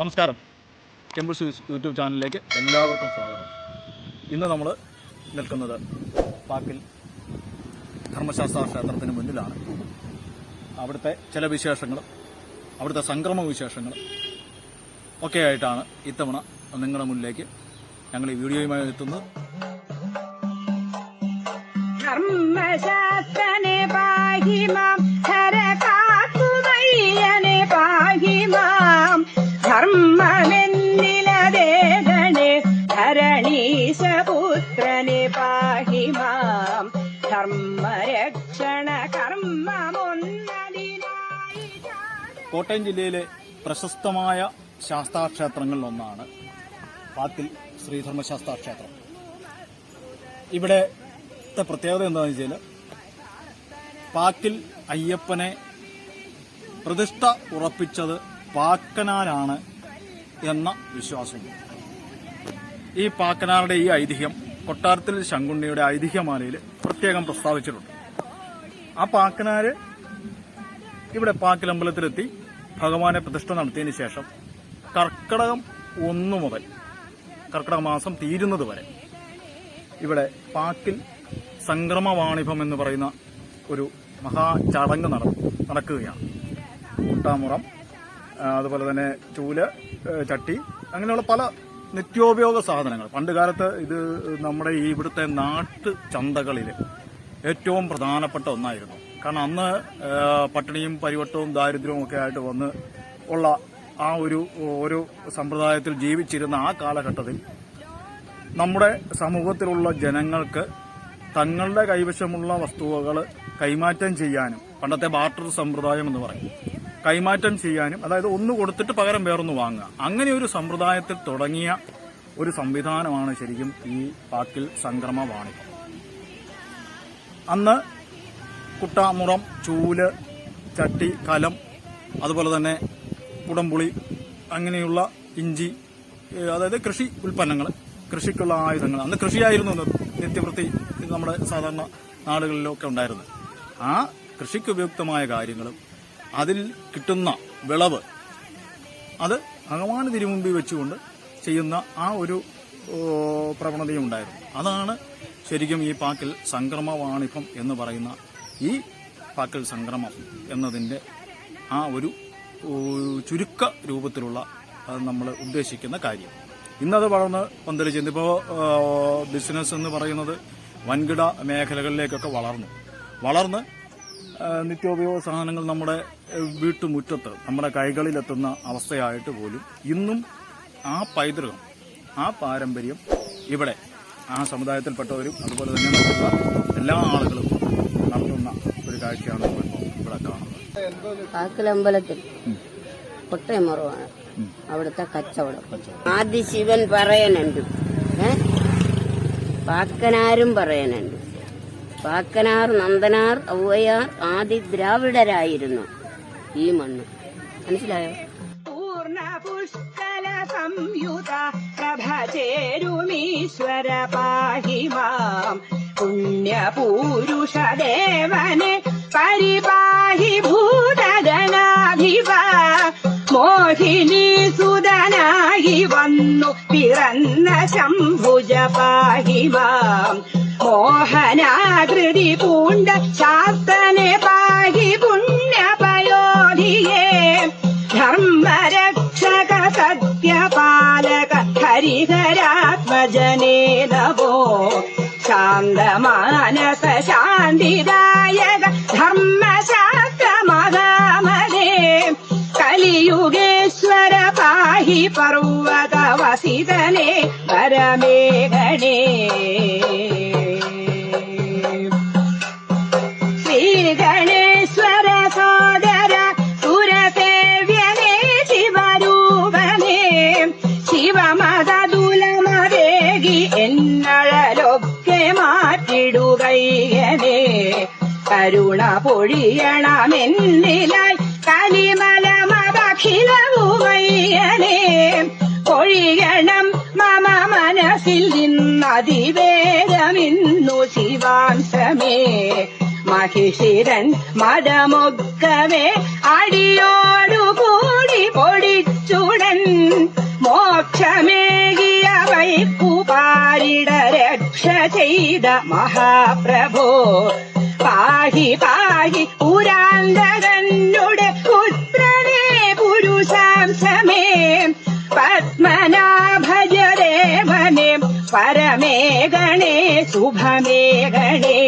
നമസ്കാരം. Temple Suez YouTube ചാനലിലേക്ക് എല്ലാവർക്കും സ്വാഗതം. ഇന്ന് നമ്മൾ നിൽക്കുന്നത് പാക്കിൽ ധർമ്മശാസ്ത്ര ക്ഷേത്രത്തിന് മുന്നിലാണ്. അവിടുത്തെ ചില വിശേഷങ്ങളും അവിടുത്തെ സംക്രമ വിശേഷങ്ങളും ഒക്കെ ആയിട്ടാണ് ഇത്തവണ നിങ്ങളുടെ മുന്നിലേക്ക് ഞങ്ങൾ ഈ വീഡിയോയുമായി എത്തുന്നത്. ധർമ്മശാസ്ത്രനെ പാഹിമാം കോട്ടയം ജില്ലയിലെ പ്രശസ്തമായ ശാസ്താക്ഷേത്രങ്ങളിലൊന്നാണ് പാത്തിൽ ശ്രീധർമ്മശാസ്താ ക്ഷേത്രം ഇവിടത്തെ പ്രത്യേകത എന്താണെന്ന് വെച്ചാൽ പാക്കിൽ അയ്യപ്പനെ പ്രതിഷ്ഠ ഉറപ്പിച്ചത് പാക്കനാരാണ് എന്ന വിശ്വാസമുണ്ട് ഈ പാക്കനാരുടെ ഈ ഐതിഹ്യം കൊട്ടാരത്തിൽ ശങ്കുണ്ണിയുടെ ഐതിഹ്യമാലയിൽ പ്രത്യേകം പ്രസ്താവിച്ചിട്ടുണ്ട്. ആ പാക്കനാര് ഇവിടെ പാക്കിലമ്പലത്തിലെത്തി ഭഗവാനെ പ്രതിഷ്ഠ നടത്തിയതിനു ശേഷം കർക്കടകം ഒന്നു മുതൽ കർക്കിടക മാസം തീരുന്നത് വരെ ഇവിടെ പാക്കിൽ സംക്രമവാണിഭം എന്ന് പറയുന്ന ഒരു മഹാ ചടങ്ങ് നട നടക്കുകയാണ്. കുട്ടാമുറം അതുപോലെ തന്നെ ചൂൽ ചട്ടി അങ്ങനെയുള്ള പല നിത്യോപയോഗ സാധനങ്ങൾ. പണ്ട് കാലത്ത് ഇത് നമ്മുടെ ഈ ഇവിടുത്തെ നാട്ടു ചന്തകളിൽ ഏറ്റവും പ്രധാനപ്പെട്ട ഒന്നായിരുന്നു. കാരണം അന്ന് പട്ടിണിയും പരിവട്ടവും ദാരിദ്ര്യവും ഒക്കെ ആയിട്ട് വന്ന് ഉള്ള ആ ഒരു ഒരു സമ്പ്രദായത്തിൽ ജീവിച്ചിരുന്ന ആ കാലഘട്ടത്തിൽ നമ്മുടെ സമൂഹത്തിലുള്ള ജനങ്ങൾക്ക് തങ്ങളുടെ കൈവശമുള്ള വസ്തുവകൾ കൈമാറ്റം ചെയ്യാനും പണ്ടത്തെ ബാർട്ടർ സമ്പ്രദായം എന്ന് പറയും കൈമാറ്റം ചെയ്യാനും അതായത് ഒന്ന് കൊടുത്തിട്ട് പകരം വേറൊന്ന് വാങ്ങുക. അങ്ങനെ ഒരു സമ്പ്രദായത്തിൽ തുടങ്ങിയ ഒരു സംവിധാനമാണ് ശരിക്കും ഈ പാക്കിൽ സംക്രമ വാണിജ്യം അന്ന് കുട്ടാമുറം ചൂൽ ചട്ടി കലം അതുപോലെ തന്നെ കുടംപുളി അങ്ങനെയുള്ള ഇഞ്ചി അതായത് കൃഷി ഉൽപ്പന്നങ്ങൾ കൃഷിക്കുള്ള ആയുധങ്ങൾ. അന്ന് കൃഷിയായിരുന്നു നിത്യവൃത്തി നമ്മുടെ സാധാരണ നാടുകളിലൊക്കെ ഉണ്ടായിരുന്നത്. ആ കൃഷിക്ക് ഉപയുക്തമായ കാര്യങ്ങളും അതിൽ കിട്ടുന്ന വിളവ് അത് ഭഗവാന് തിരുമുമ്പിൽ വെച്ചുകൊണ്ട് ചെയ്യുന്ന ആ ഒരു പ്രവണതയും ഉണ്ടായിരുന്നു അതാണ് ശരിക്കും ഈ പാക്കിൽ സംക്രമ വാണിഭം എന്ന് പറയുന്ന ഈ പാക്കൽ സംക്രമം എന്നതിന്റെ ആ ഒരു ചുരുക്ക രൂപത്തിലുള്ള നമ്മൾ ഉദ്ദേശിക്കുന്ന കാര്യം. ഇന്നത് വളർന്ന് പന്തലിച്ചിരുന്നു ഇപ്പോൾ ബിസിനസ് എന്ന് പറയുന്നത് വൻകിട മേഖലകളിലേക്കൊക്കെ വളർന്നു. വളർന്ന് നിത്യോപയോഗ സാധനങ്ങൾ നമ്മുടെ വീട്ടുമുറ്റത്ത് നമ്മുടെ കൈകളിലെത്തുന്ന അവസ്ഥയായിട്ട് പോലും ഇന്നും ആ പൈതൃകം ആ പാരമ്പര്യം ഇവിടെ ആ സമുദായത്തിൽപ്പെട്ടവരും അതുപോലെ തന്നെ എല്ലാ കാക്കലമ്പലത്തിൽ. കൊട്ടയമുറവാണ് അവിടുത്തെ കച്ചവടം. ആദ്യ ശിവൻ പറയാനുണ്ട് ഏ? പാക്കനാരും പറയാനുണ്ട് പാക്കനാർ നന്ദനാർ ഔവയാർ ആദി ദ്രാവിഡരായിരുന്നു ഈ മണ്ണ്. മനസ്സിലായോ? പൂർണ പുഷ്കല സംയുത പ്രഭചേരുമീശ്വര പാഹിമാം. പുണ്യപൂരുഷദേവനെ പരിപാഹി धनाकृति पूण्ड शास्तने पाहि पुण्यपयोधिये। धर्मरक्षक सत्यपालक हरिहरात्मजने नभो शान्तमानस शान्तिदायक धर्मशास्त्रमगामने कलियुगेश्वर पाहि पर्वत वसितने परमेगणे മാറ്റിടുകയ്യനേ കരുണ പൊഴിയണമെന്നിലായി കലിമലമതഖിലവുമയ്യനേ പൊഴിയണം മമ മനസ്സിൽ നിന്നതിവേഗമിന്നു ശിവാംശമേ. മഹിഷിരൻ മരമൊക്കമേ അടിയോടുകൂടി പൊടിച്ചുടൻ മോക്ഷമേകിയ വൈക്കുപാരിട രക്ഷ ചെയ്ത മഹാപ്രഭോ. പാഹി പാഹി പുരാന്തകന്നുടെ പുത്രനേ പുരുഷാംശമേ. പത്മനാഭജരേവനെ പരമേ ഗണേ ശുഭമേ ഗണേ.